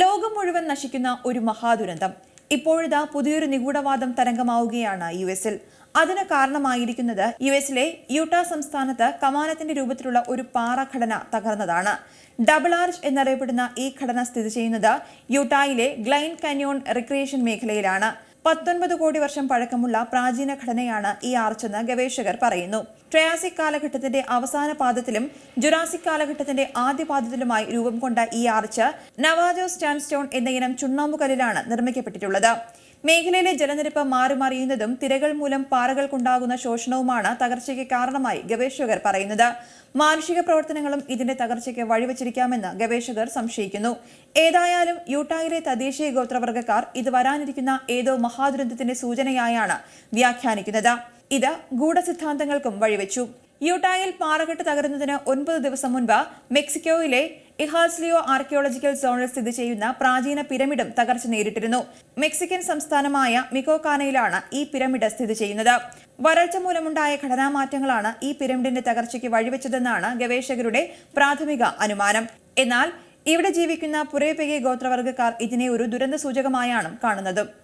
ലോകം മുഴുവൻ നശിക്കുന്ന ഒരു മഹാദുരന്തം. ഇപ്പോഴിതാ പുതിയൊരു നിഗൂഢവാദം തരംഗമാവുകയാണ് യു എസിൽ അതിന് കാരണമായിരിക്കുന്നത് യു എസിലെ യൂട്ട സംസ്ഥാനത്ത് കമാനത്തിന്റെ രൂപത്തിലുള്ള ഒരു പാറഘടന തകർന്നതാണ്. ഡബിൾ ആർച്ച് എന്നറിയപ്പെടുന്ന ഈ ഘടന സ്ഥിതി ചെയ്യുന്നത് യൂട്ടായിലെ ഗ്ലൈൻ കന്യോൺ റിക്രിയേഷൻ മേഖലയിലാണ്. പത്തൊൻപത് കോടി വർഷം പഴക്കമുള്ള പ്രാചീന ഘടനയാണ് ഈ ആർച്ചെന്ന് ഗവേഷകർ പറയുന്നു. ട്രയാസിക് കാലഘട്ടത്തിന്റെ അവസാന പാദത്തിലും ജുറാസിക് കാലഘട്ടത്തിന്റെ ആദ്യ പാദത്തിലുമായി രൂപം കൊണ്ട ഈ ആർച്ച് നവാജോ സ്റ്റാൻസ്റ്റോൺ എന്ന ഇനം ചുണ്ണാമ്പുകല്ലിലാണ് നിർമ്മിക്കപ്പെട്ടിട്ടുള്ളത്. മേഖലയിലെ ജലനിരപ്പ് മാറി മറിയുന്നതും തിരകൾ മൂലം പാറകൾക്കുണ്ടാകുന്ന ശോഷണവുമാണ് തകർച്ചയ്ക്ക് കാരണമായി ഗവേഷകർ പറയുന്നത്. മാനുഷിക പ്രവർത്തനങ്ങളും ഇതിന്റെ തകർച്ചയ്ക്ക് വഴിവെച്ചിരിക്കാമെന്ന് ഗവേഷകർ സംശയിക്കുന്നു. ഏതായാലും യൂട്ടായിലെ തദ്ദേശീയ ഗോത്രവർഗക്കാർ ഇത് വരാനിരിക്കുന്ന ഏതോ മഹാദുരന്തത്തിന്റെ സൂചനയായാണ് വ്യാഖ്യാനിക്കുന്നത്. ഇത് ഗൂഢസിദ്ധാന്തങ്ങൾക്കും വഴിവെച്ചു. യൂട്ടായിൽ പാറകെട്ട് തകരുന്നതിന് ഒൻപത് ദിവസം മുൻപ് മെക്സിക്കോയിലെ ഇഹാസ്ലിയോ ആർക്കിയോളജിക്കൽ സോണിൽ സ്ഥിതി ചെയ്യുന്ന പ്രാചീന പിരമിഡും തകർച്ച നേരിട്ടിരുന്നു. മെക്സിക്കൻ സംസ്ഥാനമായ മിക്കോക്കാനയിലാണ് ഈ പിരമിഡ് സ്ഥിതി ചെയ്യുന്നത്. വരൾച്ച മൂലമുണ്ടായ ഘടനാമാറ്റങ്ങളാണ് ഈ പിരമിഡിന്റെ തകർച്ചയ്ക്ക് വഴിവെച്ചതെന്നാണ് ഗവേഷകരുടെ പ്രാഥമിക അനുമാനം. എന്നാൽ ഇവിടെ ജീവിക്കുന്ന പുരേപെയെ ഗോത്രവർഗക്കാർ ഇതിനെ ഒരു ദുരന്ത സൂചകമായാണ് കാണുന്നത്.